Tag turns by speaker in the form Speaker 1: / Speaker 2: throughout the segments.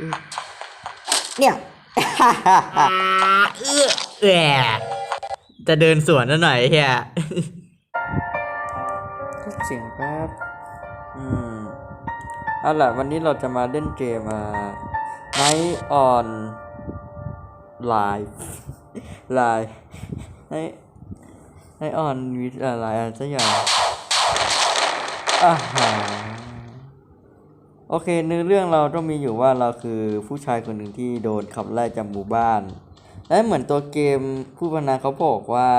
Speaker 1: อืมเนี่ย
Speaker 2: อ่าเอื้อแหวจะเดินสวนแล้วหน่อยไอ้เฮีย
Speaker 1: ก็เสียงแป๊บ อืมเอาล่ะ วันนี้เราจะมาเล่นเกมอ่า Night on Live Live Night Night on with อะไรอะไรสักอย่างอ่าฮะ โอเคเนื้อเรื่องเราต้องมีอยู่ว่าเราคือผู้ชายคนหนึ่งที่โดนขับไล่จากหมู่บ้าน และเหมือนตัวเกมผู้พันาเขาบอกว่า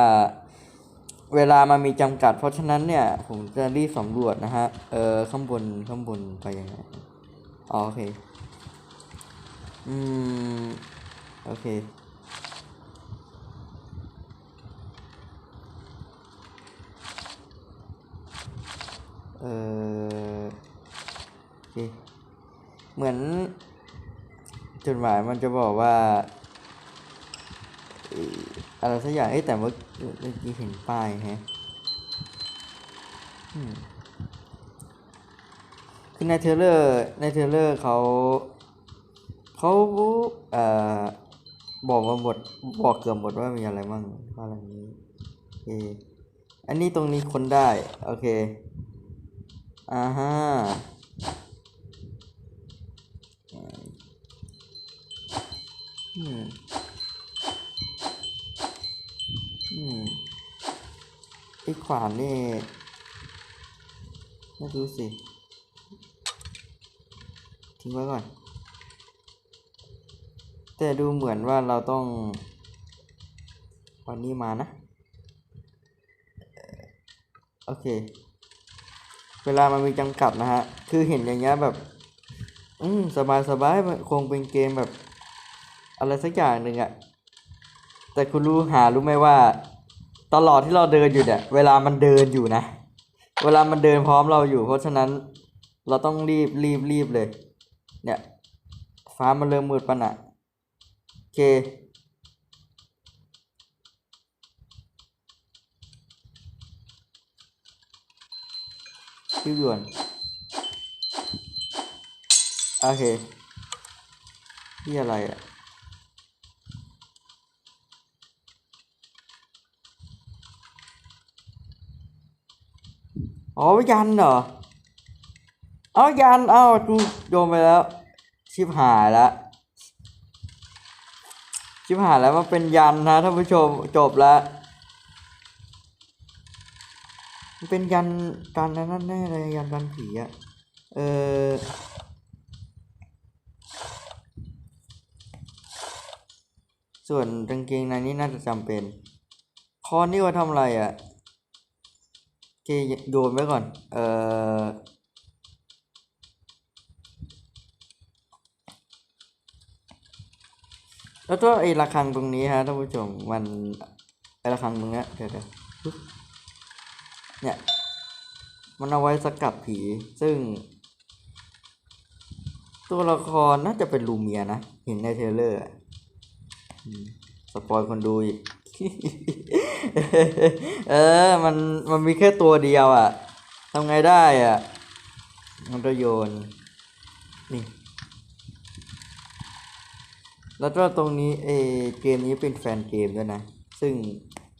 Speaker 1: เวลามันมีจำกัด เพราะฉะนั้นเนี่ย ผมจะรีบสำรวจนะฮะ เออข้างบนข้างบนไปยังไงอ๋อโอเค อืม โอเคเออ โอเหมือนจดหมายมันจะบอกว่าอะไรสักอย่างเอ้แต่เมื่อกี้เห็นป้ายฮะคือในเทรลเลอร์ในเทรลเลอร์เขาเขาเอ่อบอกมาหมดบอกเกือบหมดว่ามีอะไรบ้างว่าอะไรนี้โอเคอันนี้ตรงนี้คนได้ โอเคอ่าฮะ อืมอืมไอ้ขวานนี่ไม่รู้สิ ทิ้งไว้ก่อน แต่ดูเหมือนว่าเราต้องวันนี้มานะ โอเค เวลามันมีจำกัดนะฮะ คือเห็นอย่างเงี้ยแบบ อืมสบายสบายคงเป็นเกมแบบ อะไรสักอย่างหนึ่งอะแต่คุณรู้หารู้ไหมว่า ตลอดที่เราเดินอยู่เนี่ย เวลามันเดินอยู่นะ เวลามันเดินพร้อมเราอยู่ เพราะฉะนั้นเราต้องรีบรีบรีบเลย เนี่ย ฟ้ามันเริ่มมืดปะน่ะโอเครีบด่วนโอเคที่อะไรอะ อ๋อยันเหรอ เอายัน เอากูโยนไปแล้ว ชิบหายแล้ว ชิบหายแล้วมันเป็นยันนะท่านผู้ชมจบแล้วมันเป็นยันการนั่นแน่เลยยันกันผีอะเออส่วนกางเกงในนี้น่าจะจำเป็น คอนนี่ว่าทำอะไรอะ่ะ โอเคโยนไว้ก่อน เออแล้วก็ไอ้ระฆังตรงนี้ฮะท่านผู้ชมมันไอ้ระฆังตรงเนี้ยเดี๋ยวเดี๋ยวเนี่ยมันเอาไว้สกัดผีซึ่ง ตัวละครน่าจะเป็นลูเมียนะ เห็นในเทเลอร์สปอยคนดูอีก เออ มัน มันมีแค่ตัวเดียวอะ่ะทำไงได้อะ่ะ มันก็โยน นี่ แล้วก็ตรงนี้เอเกมนี้เป็นแฟนเกมด้วยนะ ซึ่ง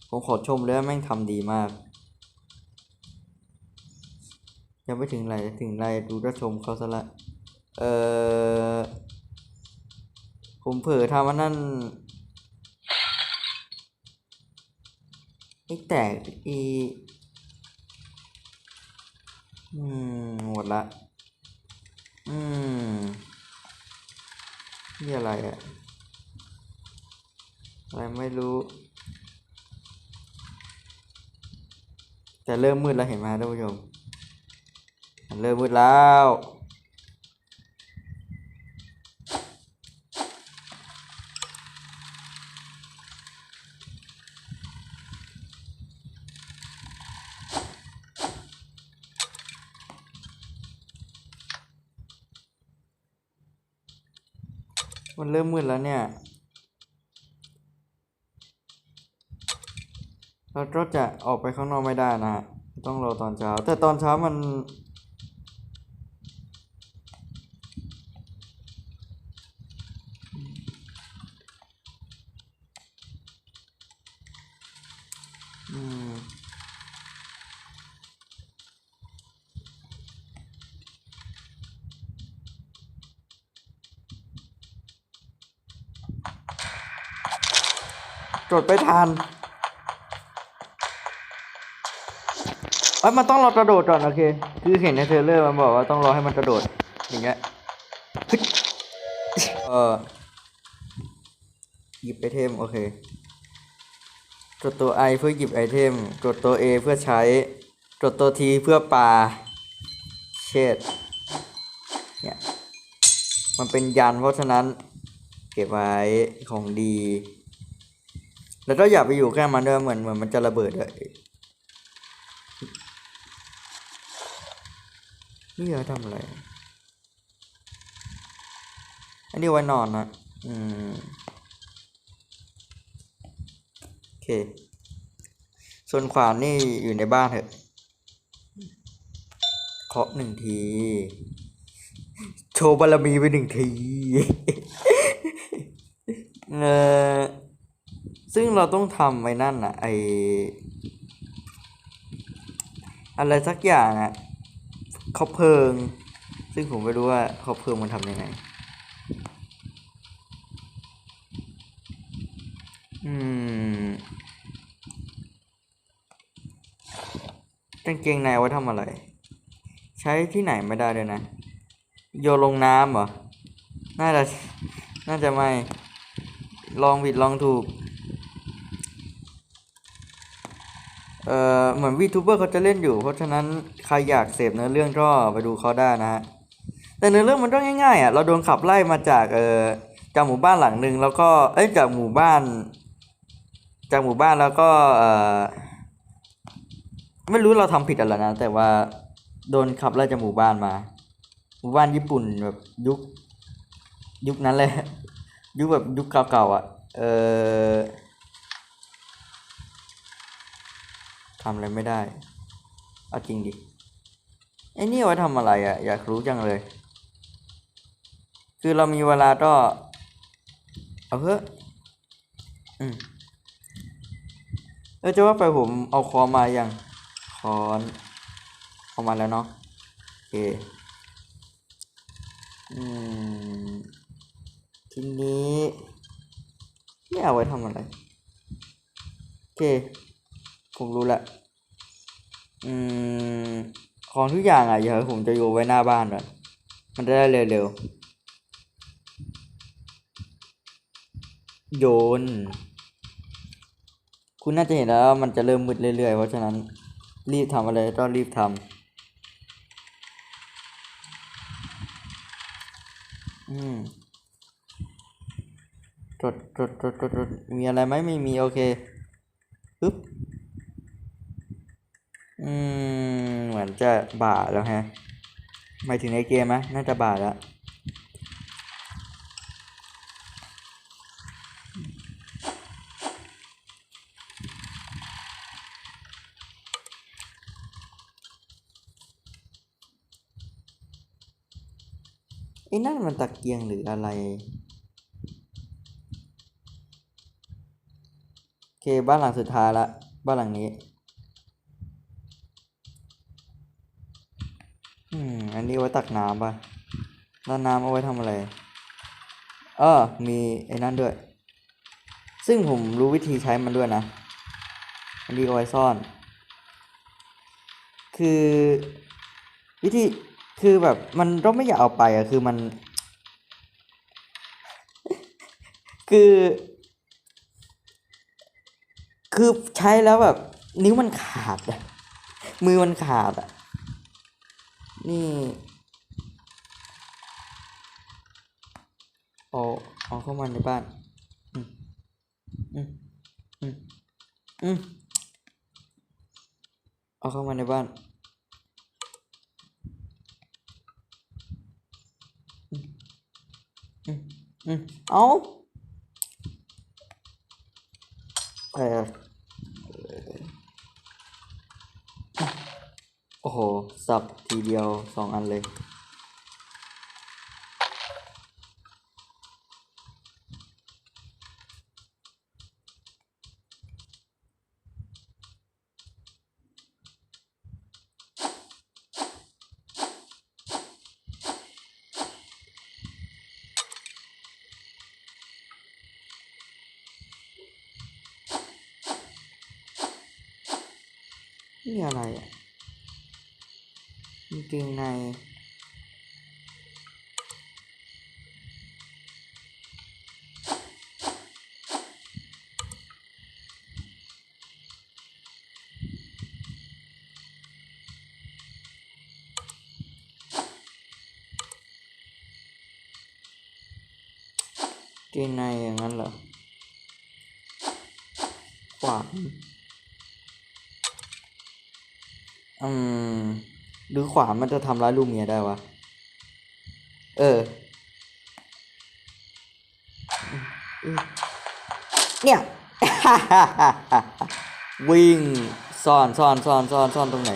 Speaker 1: ผมขอชมเลยว่าแม่งทำดีมาก ยังไม่ถึงไหนถึงไรดูก็ชมเขาซะละ เออผมเผลอทำอันนั่น ไอแตกอีอืม หมดละ อืม นี่อะไรอะอะไรไม่รู้ แต่เริ่มมืดแล้วเห็นไหมท่านผู้ชม เริ่มมืดแล้ว เริ่มมืดแล้วเนี่ย เราก็จะออกไปข้างนอกไม่ได้นะฮะต้องรอตอนเช้า แต่ตอนเช้ามัน จดไปทันเอ้ยมันต้องรอกระโดดก่อนโอเค คือเห็นในเทรลเลอร์มันบอกว่าต้องรอให้มันกระโดด อย่างเงี้ยเออหยิบไอเทมโอเค กดตัว I เพื่อหยิบไอเทม กดตัว A เพื่อใช้ กดตัว T เพื่อปาเชดเนี่ย มันเป็นยันเพราะฉะนั้น เก็บไว้ของดี แล้วก็อย่าไปอยู่ใกล้มันด้วยเหมือนเหมือนมันจะระเบิดเลยนี่เราทำอะไร อันนี้ไว้นอนนะอืมโอเค ส่วนขวานนี่อยู่ในบ้านเถอะเคาะหนึ่งที โชว์บารมีไปหนึ่งที เออ ซึ่งเราต้องทำไว้นั่นอะไออะไรสักอย่างอะเขาเพลิง ซึ่งผมไม่รู้ว่าเขาเพลิงมันทำยังไง อืมกางเกงในไว้ทำอะไร ใช้ที่ไหนไม่ได้เลยนะ โยนลงน้ำเหรอ น่าจะ น่าจะไม่ ลองผิดลองถูก เอ่อเหมือนวีทูเบอร์เขาจะเล่นอยู่ เพราะฉะนั้นใครอยากเสพเนื้อเรื่องก็ไปดูเขาได้นะฮะแต่เนื้อเรื่องมันก็ง่ายๆอะเราโดนขับไล่มาจากเอ่อจากหมู่บ้านหลังหนึ่งแล้วก็เอ้ยจากหมู่บ้าน จากหมู่บ้านแล้วก็เอ่อไม่รู้เราทำผิดอะไรนะ แต่ว่าโดนขับไล่จากหมู่บ้านมา หมู่บ้านญี่ปุ่นแบบยุคยุคนั้นเลยยุคแบบยุคเก่าๆอะเออ ทำอะไรไม่ได้เอาจริงดิไอ้นี่ไว้ทำอะไรอะ อยากรู้จังเลย คือเรามีเวลาก็ เอาเถอะอืมเออจะว่าไปผมเอาคอมาอย่างคอนเอามาแล้วเนาะโอเคอืมทีนี้นี่เอาไว้ทำอะไร โอเค ผมรู้ละอืมของทุกอย่างอะเดี๋ยวผมจะโยนไว้หน้าบ้านก่อนมันจะได้เร็วๆโยน คุณน่าจะเห็นแล้วมันจะเริ่มมืดเรื่อยๆ เพราะฉะนั้นรีบทำอะไรก็รีบทำอืมจดจดจดจดจดมีอะไรไหมไม่มี โอเคปึ๊บ อืม เหมื อนจะบ่าแล้วฮะหมายถึงในเกมไหมน่าจะบ่าแล้วไอ้นั่นมันตะเกียงหรืออะไร โอเค บ้านหลังสุดท้ายละ บ้านหลังนี้ อืม อั นี้ไว้ตักน้ำป่ะแล้วน้ำเอาไว้ทำอะไร เออ มีไอ้นั่นด้วย ซึ่งผมรู้วิธีใช้มันด้วยนะ อันนี้เอาไว้ซ่อน คือวิธีคือแบบมันก็ไม่อยากเอาไปอะคือมัน คือ คือใช้แล้วแบบ นิ้วมันขาดอะมือมันขาดอะ นี่ เอาเอาเข้ามาในบ้าน อืม อืม อืม อืม เอาเข้ามาในบ้านอืมอืมเอาเอ โอ้โห สับทีเดียวสองอันเลย กางเกงใน หรือขวานมันจะทำร้ายลูกเมียได้วะ เออ เนี่ย วิ่งซ่อนซ่อนซ่อนซ่อนซ่อนตรงไหน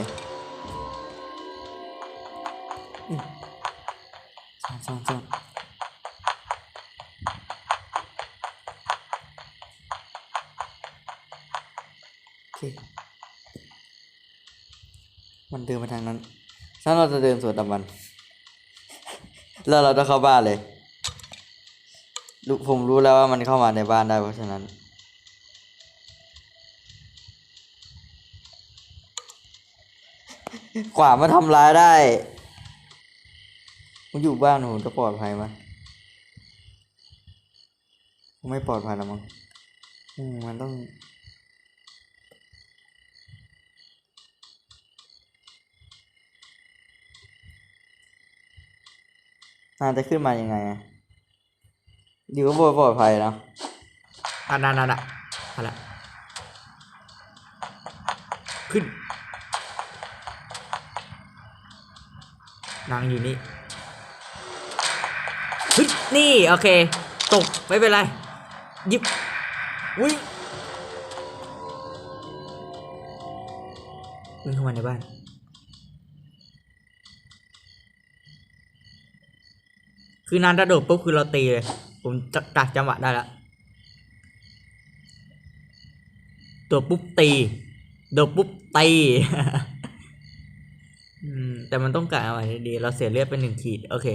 Speaker 1: ซ่อนซ่อนซ่อนโอเคมันเดินไปทางนั้น ถ้าเราจะเดินสวนกับมัน แล้วเราจะเข้าบ้านเลยผมรู้แล้วว่ามันเข้ามาในบ้านได้เพราะฉะนั้น กว่ามาทำร้ายได้มันอยู่บ้านผมจะปลอดภัยไหมไม่ปลอดภัยแล้วมั้งมันต้อง น่าจะขึ้นมายังไงอะอยู่ก็ปลอดภัยเนอะ
Speaker 2: อันนั้นอันนั้นอันละขึ้น นางอยู่นี่ขึ้นนี่ โอเค ตก ไม่เป็นไรหยิบวิ่งวิ่งเข้ามาในบ้าน คือนานถ้าโดดปุ๊บคือเราตีเลย ผมจะกักจังหวะได้แล้วตัวปุ๊บตีโดดปุ๊บตีแต่มันต้องการอะไรดี เราเสียเลือดไปหนึ่งขีด โอเค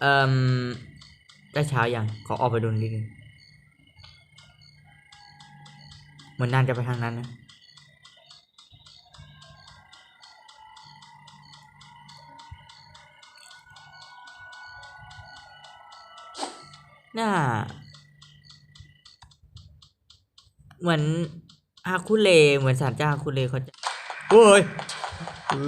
Speaker 2: เอ่มได้เช้ายังขอออกไปดูนิดนึงเหมือนนานจะไปทางนั้นนะ น่าเหมือนฮาคุเลเหมือนสารเจ้าฮาคุเลเขาจะโอ้ยเอ้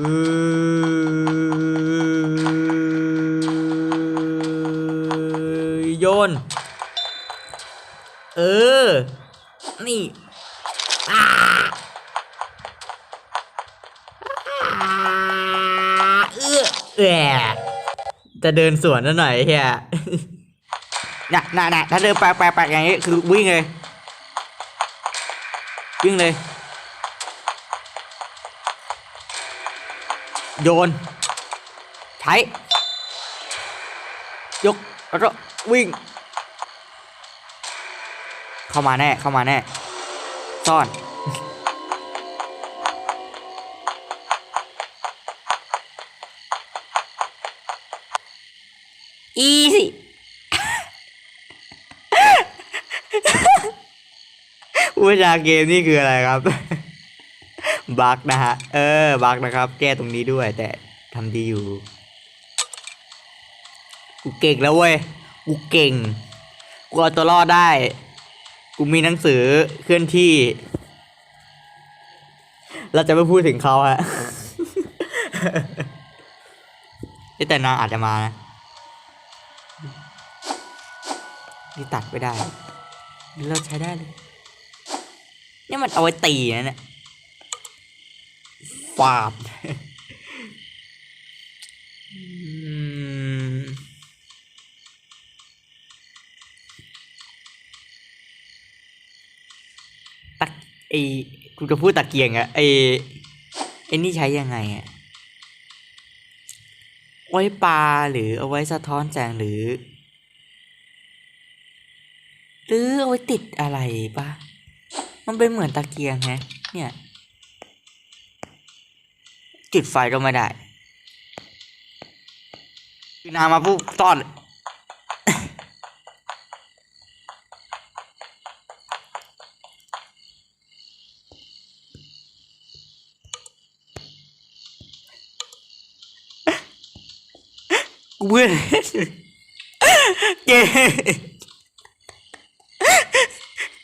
Speaker 2: ยโยน เออ นี่อ่าอ่าเอื้อแอะจะเดินสวนซะหน่อยเฮีย น่ะน่ะน่ะถ้าเดินแปลกๆๆอย่างนี้คือวิ่งเลย วิ่งเลย โยนใช้ยกแล้วก็วิ่ง เข้ามาแน่เข้ามาแน่ ซ่อนอีสิ วิชาเกมนี่คืออะไรครับ บักนะฮะ เออ บักนะครับ แก้ตรงนี้ด้วย แต่ทำดีอยู่ กูเก่งแล้วเว้ย กูเก่ง กูเอาตัวรอดได้ กูมีหนังสือเคลื่อนที่ เราจะไม่พูดถึงเขาฮะแต่นางอาจจะมานะนี่ตัดไม่ได้ เราใช้ได้เลย นี่ยมันเอาไว้ตีนะเนี่ยฟาบตักไอกูจะพูดตะเกียงอะไอไอนี่ใช้ยังไงอะไว้ปลาหรือเอาไว้สะท้อนแสงหรือ หรือเอาไว้ติดอะไรปะ มันเป็นเหมือนตะเกียงฮะ เนี่ย จุดไฟเราไม่ได้คือนางมาปุ๊บตอนเบื่เกม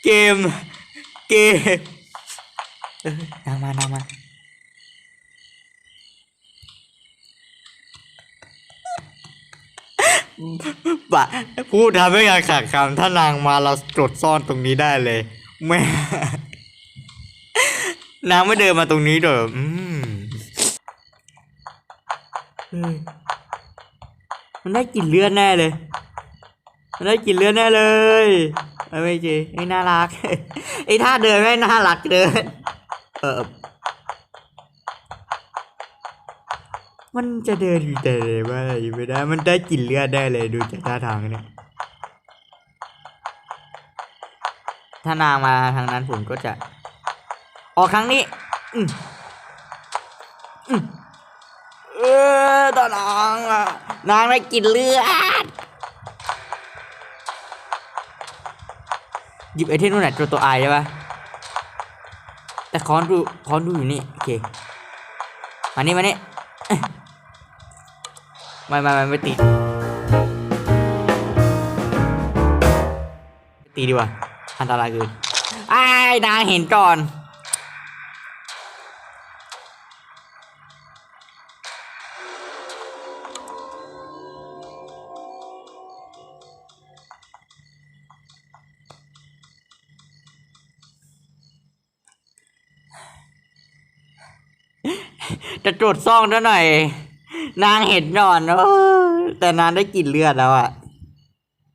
Speaker 2: เกม เกมเออนางมานางมาปะพูดทำให้งานขาดคำถ้านางมาเราจดซ่อนตรงนี้ได้เลย แม่ นางไม่เดินมาตรงนี้เด้ออืมเฮ้ยมันได้กลิ่นเลือดแน่เลย มันได้กลิ่นเลือดแน่เลยเอา ไม่จริงไอ้น่ารักไอ้ท่าเดินไม่น่ารักเดินเออมันจะเดินอยู่แต่เลยว่าอะไรอยู่ไม่ได้ มันได้กลิ่นเลือดได้เลยดูจากท่าทางเนี่ยถ้านางมาทางนั้นผมก็จะ ออกครั้งนี้ อืมอืมเออตอนนางอะนางได้กลิ่นเลือด หยิบไอเทมนู่นน่ะตัวตัวไอใช่ปะแต่คอนดูคอนดูอยู่นี่โอเคมานี่มานี่เอ้ยไม่ไม่ไม่ไม่ตีตีดีกว่าอันตรายเกินไอ้นางเห็นก่อน จุดซ่องด้วยหน่อย นางเห็นนอนเออแต่นางได้กลิ่นเลือดแล้วอะ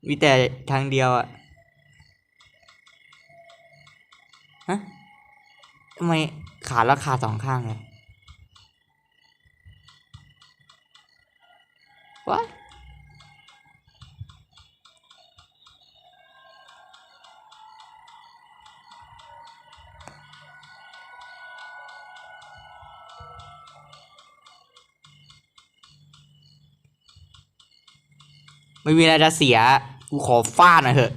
Speaker 2: มีแต่ทางเดียวอะฮะทำไมขาแล้วขาสองข้างเลย ไม่มีอะไรจะเสีย กูขอฟาดหน่อยเถอะ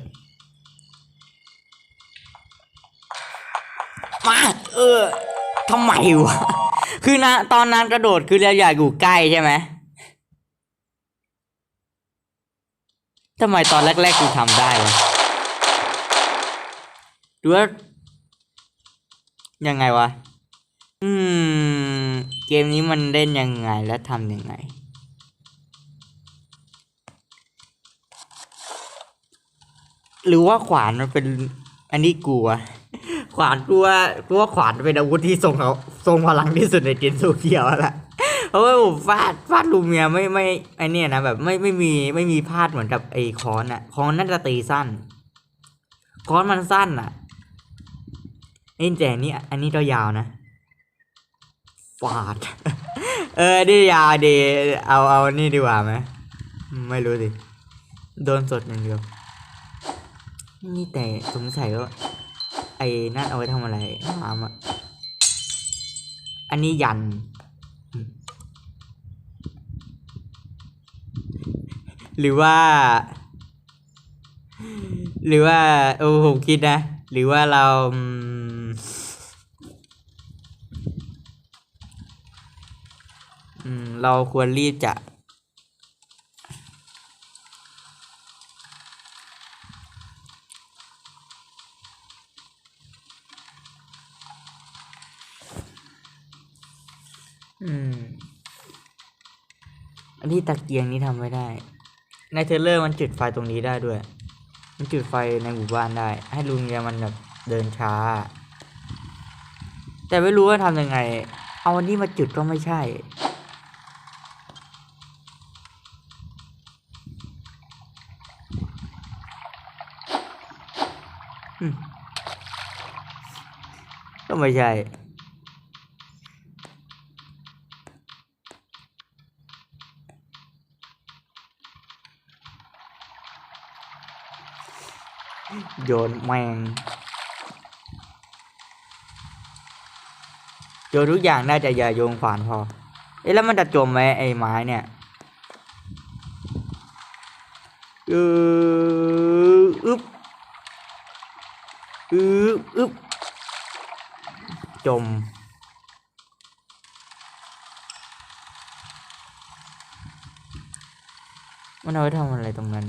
Speaker 2: มา เออทำไมวะ คือนะตอนนั้นกระโดดคือเราอยากอยู่ใกล้ใช่ไหมทำไมตอนแรกๆกูทำได้วะหรือว่ายังไงวะ อืม เกมนี้มันเล่นยังไงและทำยังไง หรือว่าขวานมันเป็น อันนี้กูอะขวานกูว่ากูว่าขวานเป็นอาวุธที่ทรงเขาทรงพลังที่สุดในเกมโซเคียวแล้วล่ะเพราะว่าผมฟาดฟาดลูเมียไม่ไม่ไอเนี่ยนะแบบไม่ไม่มีไม่มีพลาดเหมือนกับไอคอนอะคอนน่าจะตีสั้นคอนมันสั้นอะเอ็นแต่อันนี่อันนี้ก็ยาวนะฟาด เออนี่ยาวดีเอาเอานี่ดีกว่าไหมไม่รู้สิ โดนสดอย่างเดียว นี่แต่สงสัยว่า ไอ้นั่นเอาไว้ทำอะไรน้ำอะอันนี้ยัน หรือว่า หรือว่าเออผมคิดนะ หรือว่าเราเราควรรีบจะ อืม อันที่ตะเกียงนี้ทำไม่ได้ ในเทเลอร์มันจุดไฟตรงนี้ได้ด้วย มันจุดไฟในหมู่บ้านได้ ให้ลุงเนี่ยมันแบบเดินช้า แต่ไม่รู้ว่าทำยังไง เอาอันนี้มาจุดก็ไม่ใช่ก็ไม่ใช่ โยนแมงโยนทุกอย่างได้แต่อย่าโยนขวานพอ เอ๊ะแล้วมันจะจมไหมไอ้ไม้เนี่ยเอออึบอึบอึบจม มันเอาไว้ทำอะไรตรงนั้น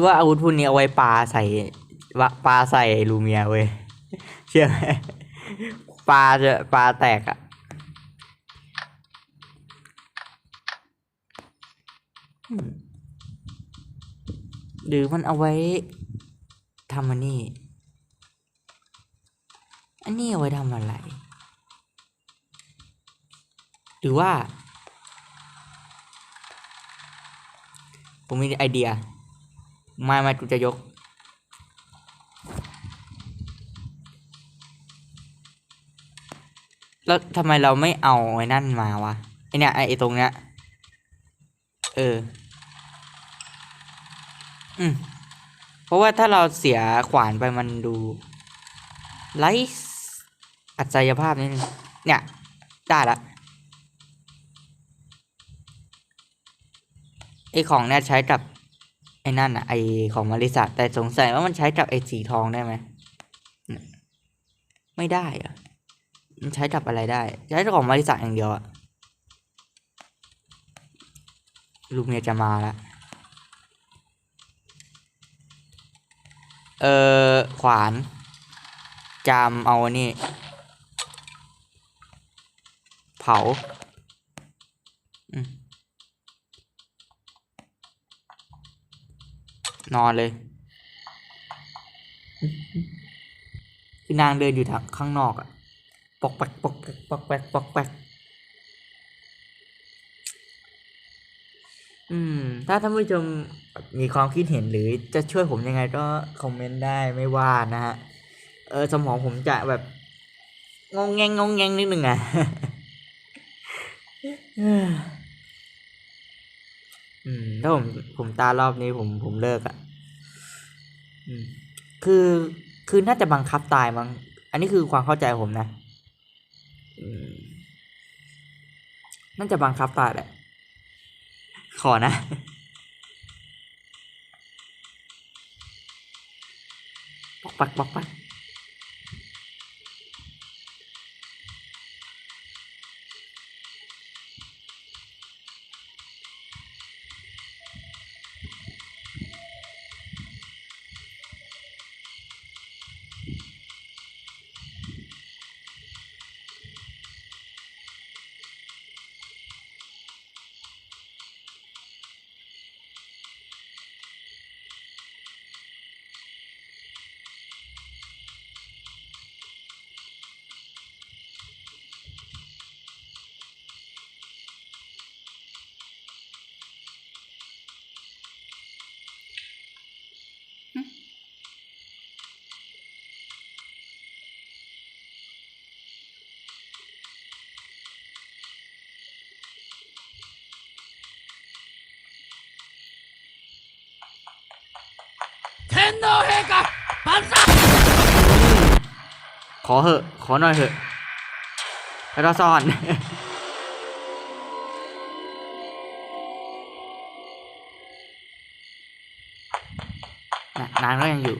Speaker 2: ว่าอาวุธพวกนี้เอาไว้ปลาใส่วะปาใส่ลูเมียเว้ยเชื่อไหมปลาจะปลาแตกอะหรือมันเอาไว้ทำอันนี้ อันนี้เอาไว้ทำอะไร หรือว่า ผมมีไอเดีย ไม่ไม่กูจะยก แล้วทำไมเราไม่เอาไอ้นั่นมาวะไอเนี่ยไอไอตรงเนี้ยเออ อืมเพราะว่าถ้าเราเสียขวานไปมันดูไร้อัจฉริภาพนิดนึงเนี่ย ได้ละไอของเนี่ยใช้กับ ไอ้นั่นอะไอของมาริสาแต่สงสัยว่ามันใช้กับไอสีทองได้ไหมไม่ได้อะมันใช้กับอะไรได้ ใช้กับของมาริสาอย่างเดียวอะลูกเมียจะมาละเออขวานจามเอานี่ เผา อืม นอนเลย คือนางเดินอยู่ทางข้างนอกอะปอกแปกปอกแปกปอกแปกปอกแปกอืม ถ้าท่านผู้ชมมีความคิดเห็นหรือจะช่วยผมยังไงก็คอมเมนต์ได้ไม่ว่านะฮะ เออสมองผมจะแบบงงแงงงงแงงนิดนึงอะ อืมถ้าผมผมตารอบนี้ผมผมเลิกอะ่ะอืมคือคือน่าจะบังคับตายมั้งอันนี้คือความเข้าใจผมนะอืมน่าจะบังคับตายแหละขอนะปอกปักปอกปัก
Speaker 3: 天皇陛下万歳
Speaker 2: ขอเหอะ ขอหน่อยเหอะแล้วก็ซ่อน น่ะนางก็ยังอยู่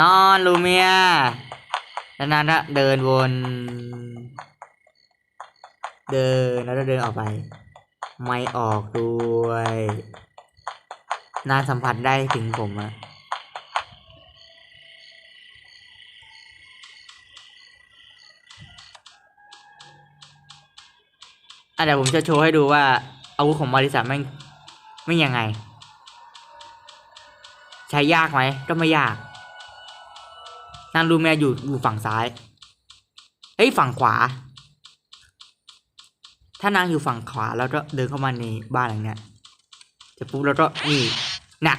Speaker 2: นอนลูเมีย แล้วนางก็เดินวน เดินแล้วก็เดินออกไป ไม่ออกด้วย นางสัมผัสได้ถึงผมอะอะเดี๋ยวผมจะโชว์ให้ดูว่าอาวุธของมาริสาแม่ไม่ยังไง ใช้ยากไหมก็ไม่ยากนางรูเมียอยู่อยู่ฝั่งซ้ายเอ้ยฝั่งขวา ถ้านางอยู่ฝั่งขวาแล้วก็เดินเข้ามาในบ้านหลังเนี้ยเสร็จปุ๊บแล้วก็นี่ น่ะ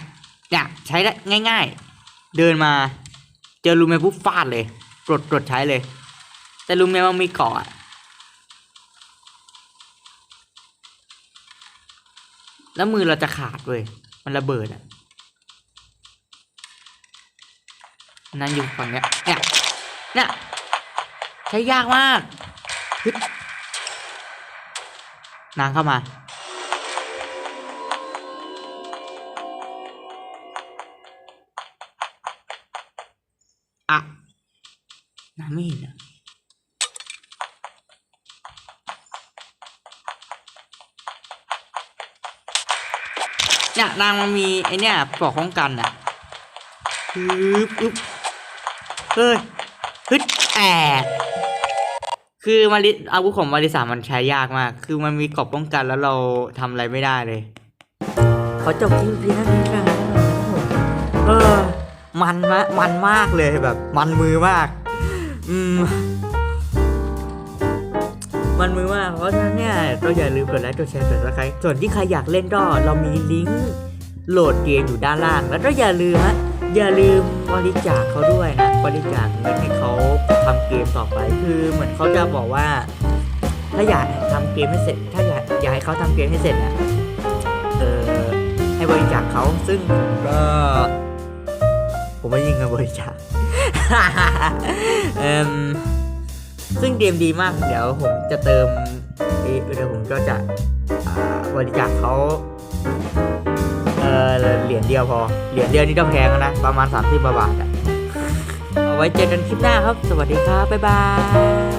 Speaker 2: น่ะใช้ได้ง่าย ๆ เดินมา เจอลูเมปุ๊บฟาดเลยกดกดใช้เลย แต่ลูเมมันมีเกาะอะแล้วมือเราจะขาดเว้ยมันระเบิดอะนั่นอยู่ฝั่งเนี้ยเนี่ยเนี่ยใช้ยากมากนางเข้ามา อะนางไม่เห็นอะเนี่ยนางมันมีไอเนี่ยปลอกป้องกันอะฮึบอึบเฮ้ยฮึดแอบคือมาริอาวุธของมาริสามันใช้ยากมาก คือมันมีกรอบป้องกันแล้วเราทำอะไรไม่ได้เลย ขอจบคลิปเพียงเท่านี้ครับเออ มันมากมันมากเลยแบบ มันมือมาก อืมมันมือมาก เพราะฉะนั้นเนี่ยก็อย่าลืมกดไลค์กดแชร์กดซับสไครต์ส่วนที่ใครอยากเล่นก็เรามีลิงก์โหลดเกมอยู่ด้านล่าง แล้วก็อย่าลืมฮะอย่าลืมบริจาคเขาด้วยนะบริจาคเงินให้เขาทำเกมต่อไปคือเหมือนเขาจะบอกว่า ถ้าอยากทำเกมให้เสร็จ ถ้าอยากอยากให้เขาทำเกมให้เสร็จเนี่ยเออให้บริจาคเขาซึ่งผม ก็ผมไม่ยิงเงินบริจาคซึ่งเกมดีมากเดี๋ยวผมจะเติมเดี๋ยวผมก็จะบริจาคเขาเออเหรียญเดียวพอ เหรียญเดียวนี่ต้องแพงนะ ประมาณ 30 บาทอะเอาไว้เจอกันคลิปหน้าครับ สวัสดีครับ บ๊ายบาย